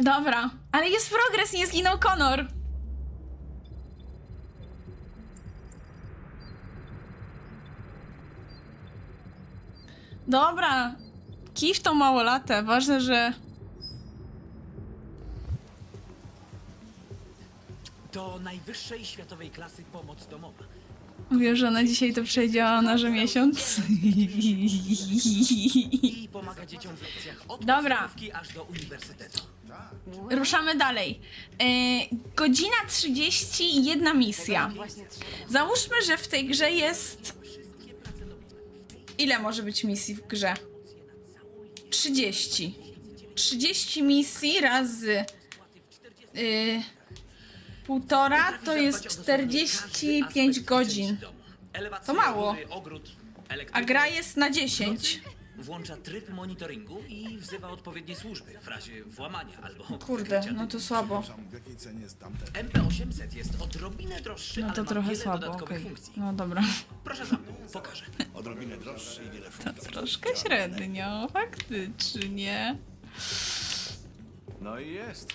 Dobra, ale jest progres, nie zginął Konor. Dobra, kij w tą małolatę. Ważne, że To najwyższej światowej klasy pomoc domowa. Mówię, że ona dzisiaj to przejdzie, a ona, że miesiąc. I pomaga dzieciom w lekcjach od Dobra. podstawówki aż do uniwersytetu. Ruszamy dalej. E, godzina 30 i jedna misja. Załóżmy, że w tej grze jest. Ile może być misji w grze? 30. 30 misji razy. y, półtora to jest 45 godzin. To mało. A gra jest na 10. Włącza tryb monitoringu i wzywa odpowiednie służby w razie włamania albo Kurde, wykrycia no to słabo. W jakiej cenie jest tamten? MP800 jest odrobinę droższy, No ale to ma trochę wiele słabo, dodatkowych okej. funkcji. No dobra. Proszę za mną, pokażę. Odrobinę droższy i wiele To troszkę średnio, faktycznie. No i jest.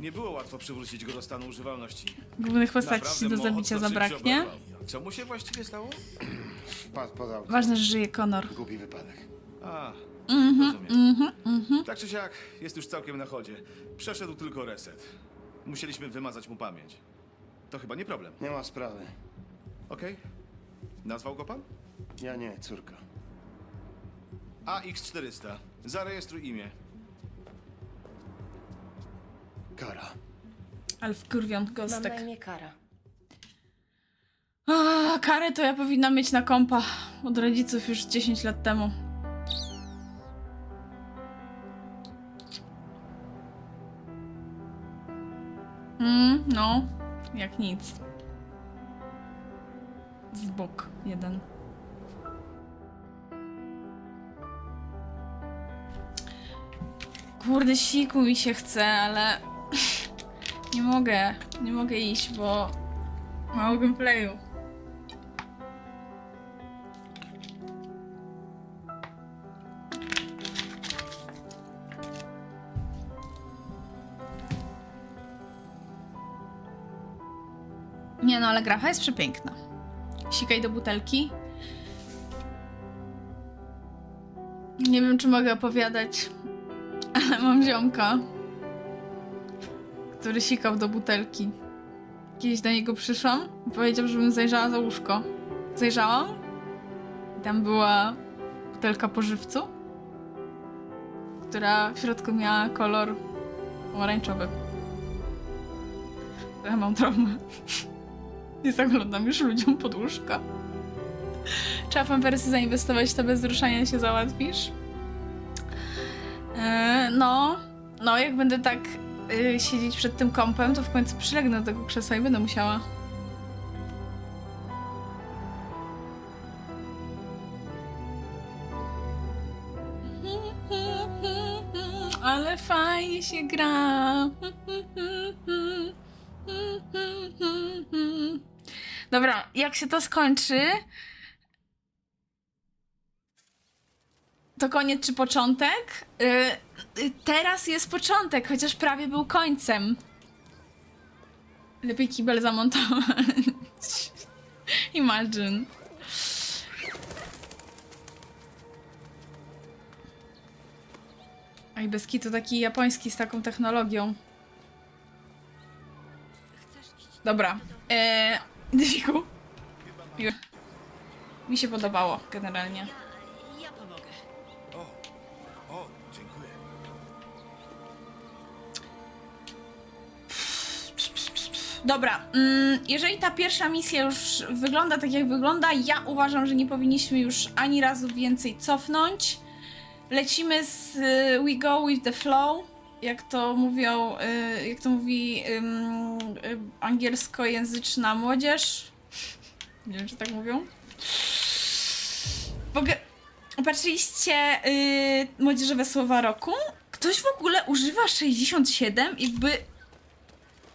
Nie było łatwo przywrócić go do stanu używalności. Głównych postaci Naprawdę do zabicia czymś zabraknie. oberwał. Co mu się właściwie stało? Wpadł poza auto. Ważne, że żyje Konor. Głupi wypadek. A, Mhm, rozumiem. Tak czy siak, jest już całkiem na chodzie. Przeszedł tylko reset. Musieliśmy wymazać mu pamięć. To chyba nie problem. Nie ma sprawy. Okej? Nazwał go pan? Ja nie, córka. AX400. Zarejestruj imię. Kara. Ale wkurwiąc Mam gostek. na imię Kara. A, karę to ja powinna mieć na kompa od rodziców już 10 lat temu. Mm, no, jak nic. Z bok jeden. Kurde, siku mi się chce, ale nie mogę, nie mogę iść, bo mało gameplayu. Nie no, ale grafa jest przepiękna. Sikaj do butelki. Nie wiem, czy mogę opowiadać, ale mam ziomka, który sikał do butelki. Kiedyś do niego przyszłam i powiedział, żebym zajrzała za łóżko. Zajrzałam i tam była butelka pożywcu, która w środku miała kolor pomarańczowy. Ja mam traumę. Nie zaglądam już ludziom pod łóżka. Trzeba w Pampersy zainwestować, to bez ruszania się załatwisz. Eee, no, no jak będę tak y, siedzieć przed tym kąpem, to w końcu przylegnę do tego krzesła i będę musiała. Ale fajnie się gra. Dobra, jak się to skończy, to koniec czy początek? Y, y, teraz jest początek, chociaż prawie był końcem. Lepiej kibel zamontować. Imagine. Oj, bez kitu taki japoński z taką technologią. Dobra. Eee, Dywiku. Miłe. Mi się podobało generalnie. Ja pomogę. O, dziękuję. Dobra, mm, jeżeli ta pierwsza misja już wygląda tak jak wygląda, ja uważam, że nie powinniśmy już ani razu więcej cofnąć. Lecimy z y, We Go With The Flow, jak to mówią, y, jak to mówi y, angielskojęzyczna młodzież. Nie wiem, czy tak mówią. W ogóle, patrzyliście y, młodzieżowe słowa roku? Ktoś w ogóle używa 67? Jakby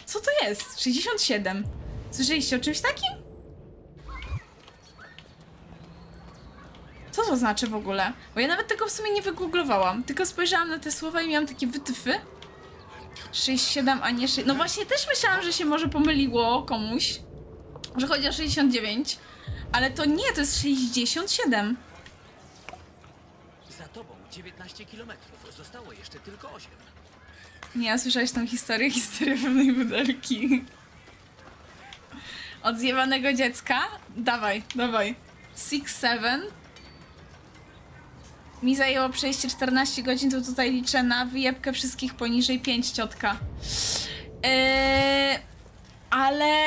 co to jest? 67. Słyszeliście o czymś takim? Co to znaczy w ogóle? Bo ja nawet tego w sumie nie wygooglowałam, tylko spojrzałam na te słowa i miałam takie wytyfy. 67, a nie 6. No właśnie, też myślałam, że się może pomyliło komuś, że chodzi o 69, ale to nie, to jest 67. Za tobą 19 kilometrów. Zostało jeszcze tylko 8. Nie, a słyszałeś tą historię? Historię pewnej budelki. Od zjebanego dziecka? Dawaj, dawaj. Six, seven. Mi zajęło przejście 14 godzin, to tutaj liczę na wyjebkę wszystkich poniżej 5, ciotka. Yy, ale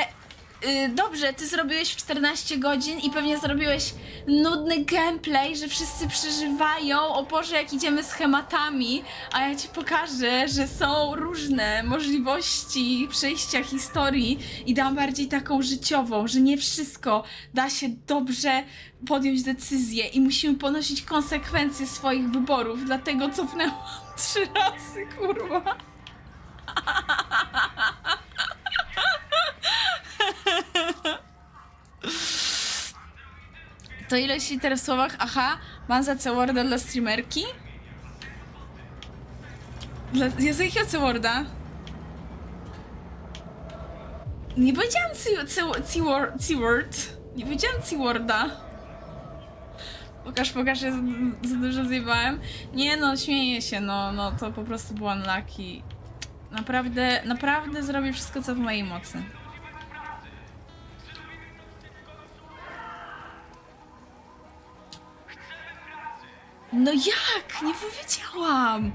yy, dobrze, ty zrobiłeś w 14 godzin i pewnie zrobiłeś nudny gameplay, że wszyscy przeżywają, o Boże, jak idziemy schematami, a ja ci pokażę, że są różne możliwości przejścia historii i dam bardziej taką życiową, że nie wszystko da się dobrze podjąć decyzję i musimy ponosić konsekwencje swoich wyborów, dlatego cofnęłam trzy razy, kurwa. To ileś liter w słowach? Aha, mam za C-Worda dla streamerki? Dla, ja za jakiego C-Worda? Nie powiedziałam C-Word. Nie powiedziałam C-Worda. Pokaż, pokaż, ja za, za dużo zjebałem. Nie no, śmieję się, no, no to po prostu był unlucky. Naprawdę, naprawdę zrobię wszystko, co w mojej mocy. No jak? Nie powiedziałam!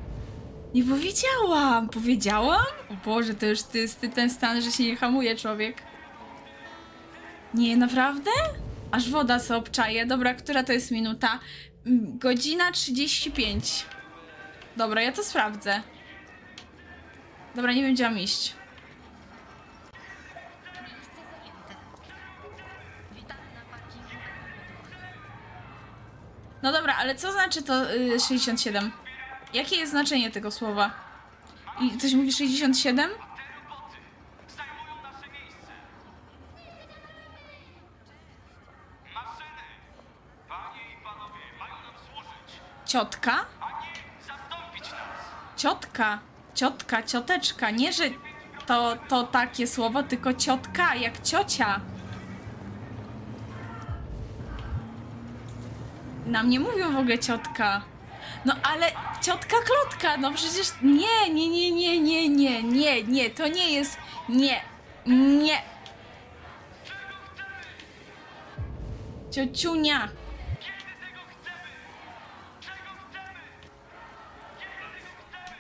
Nie powiedziałam! Powiedziałam? O Boże, to już ty, ty ten stan, że się nie hamuje człowiek. Nie, naprawdę? Aż woda se obczaje. Dobra, która to jest minuta? Mm, Godzina 35. Dobra, ja to sprawdzę. Dobra, nie wiem gdzie mam iść. No dobra, ale co znaczy to y, 67? Jakie jest znaczenie tego słowa? I ktoś mówi 67? Maszyny! Panie i panowie, mają nam służyć, Ciotka? Ciotka, ciotka, cioteczka. Nie, że to, to takie słowo, tylko ciotka, jak ciocia. Nam nie mówią w ogóle ciotka. No ale ciotka klotka, no przecież nie, nie, nie, nie, nie, nie, nie, nie, to nie jest, nie, nie. Ciociunia.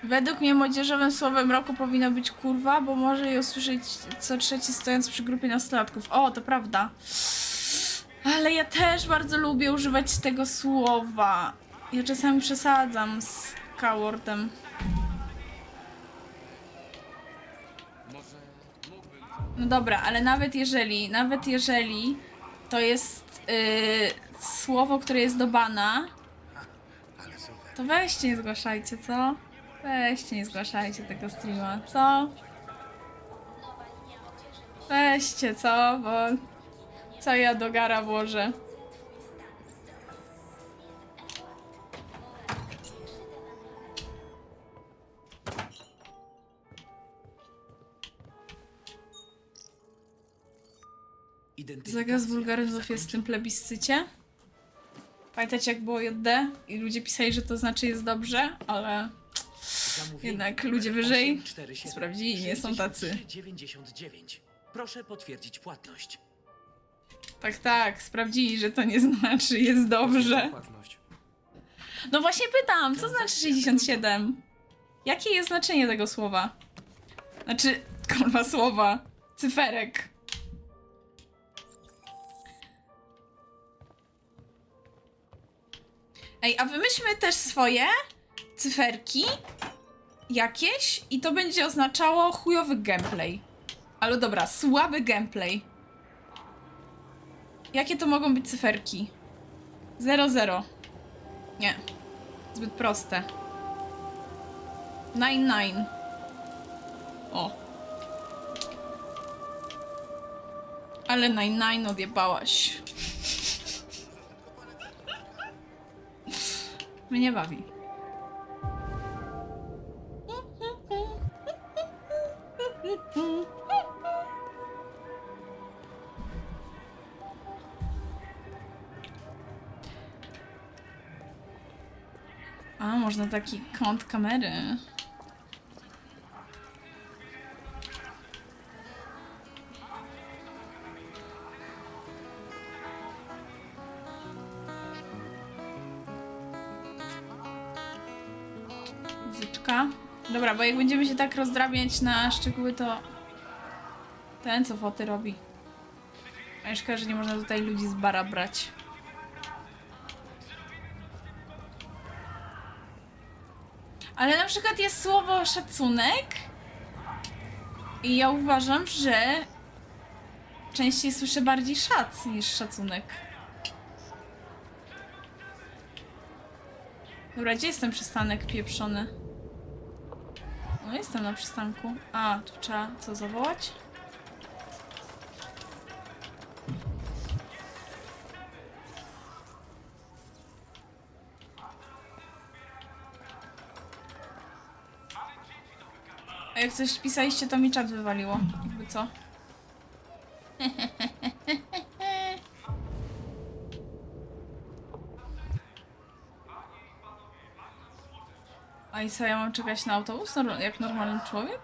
Według mnie młodzieżowym słowem roku powinno być kurwa, bo może je usłyszeć co trzeci stojąc przy grupie nastolatków. O, to prawda. Ale ja też bardzo lubię używać tego słowa. Ja czasami przesadzam z cowardem. No dobra, ale nawet jeżeli, nawet jeżeli to jest yy, słowo, które jest do bana, to weźcie nie zgłaszajcie, co? Weźcie nie zgłaszajcie tego streama, co? Weźcie, co? Bo co ja do gara włożę? Zakaz wulgaryzmów jest w tym plebiscycie. Pamiętacie jak było JD? I ludzie pisali, że to znaczy jest dobrze, ale Jednak ludzie wyżej 847 sprawdzili, nie są tacy. 63,99. Proszę potwierdzić płatność. Tak, tak, sprawdzili, że to nie znaczy jest dobrze. No właśnie pytam, co znaczy 67? Jakie jest znaczenie tego słowa? Znaczy, kurwa słowa, cyferek. Ej, a wymyślmy też swoje cyferki jakieś i to będzie oznaczało chujowy gameplay. Ale dobra, słaby gameplay. Jakie to mogą być cyferki? 00. Nie. Zbyt proste. 9-9. O. Ale 9-9 odjebałaś. Mnie bawi. A, można taki kąt kamery. Muzyczka. Dobra, bo jak będziemy się tak rozdrabiać na szczegóły, to ten co foty robi. A szkoda, że nie można tutaj ludzi z bara brać. Ale na przykład jest słowo szacunek i ja uważam, że częściej słyszę bardziej szac niż szacunek. Dobra, gdzie jest ten przystanek pieprzony? No jestem na przystanku. A, tu trzeba co zawołać? Coś pisaliście, to mi czat wywaliło. Jakby co? A i co, ja mam czekać na autobus jak normalny człowiek?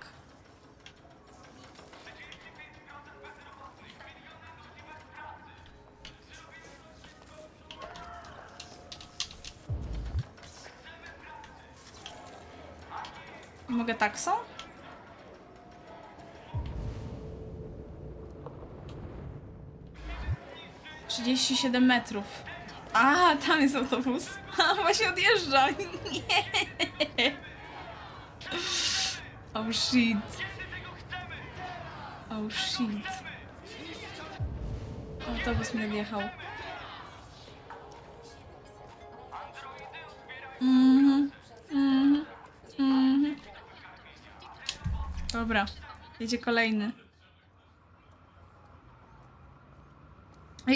Mogę taksą? Trzydzieści siedem metrów. A, tam jest autobus. A, właśnie odjeżdża. Nie. Oh shit. Oh shit. Autobus mnie odjechał. Mhm. Mhm. Mhm. Dobra. Jedzie kolejny.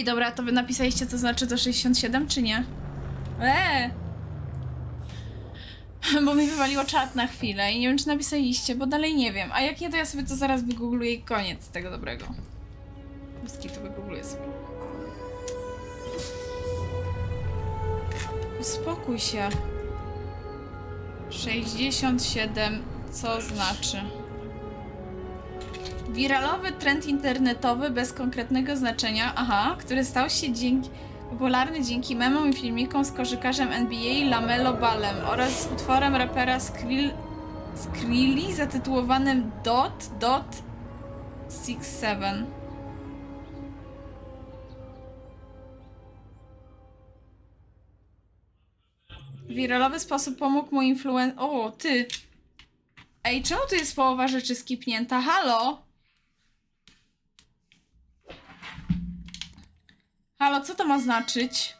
Dobra, to wy napisaliście, co znaczy to 67, czy nie? Eee! Bo mi wywaliło czat na chwilę i nie wiem, czy napisaliście, bo dalej nie wiem. A jak nie, to ja sobie to zaraz wygoogluję i koniec tego dobrego. Wszystkie to wygoogluję sobie. Uspokój się. 67, co znaczy? Wiralowy trend internetowy bez konkretnego znaczenia, aha, który stał się dzięki, popularny dzięki memom i filmikom z koszykarzem NBA Lamelo Ballem oraz utworem rapera Skrill, Skrilli zatytułowanym Dot Dot 67. Wiralowy sposób pomógł mu influen... O, ty! Ej, czemu tu jest połowa rzeczy skipnięta? Halo? Halo, co to ma znaczyć?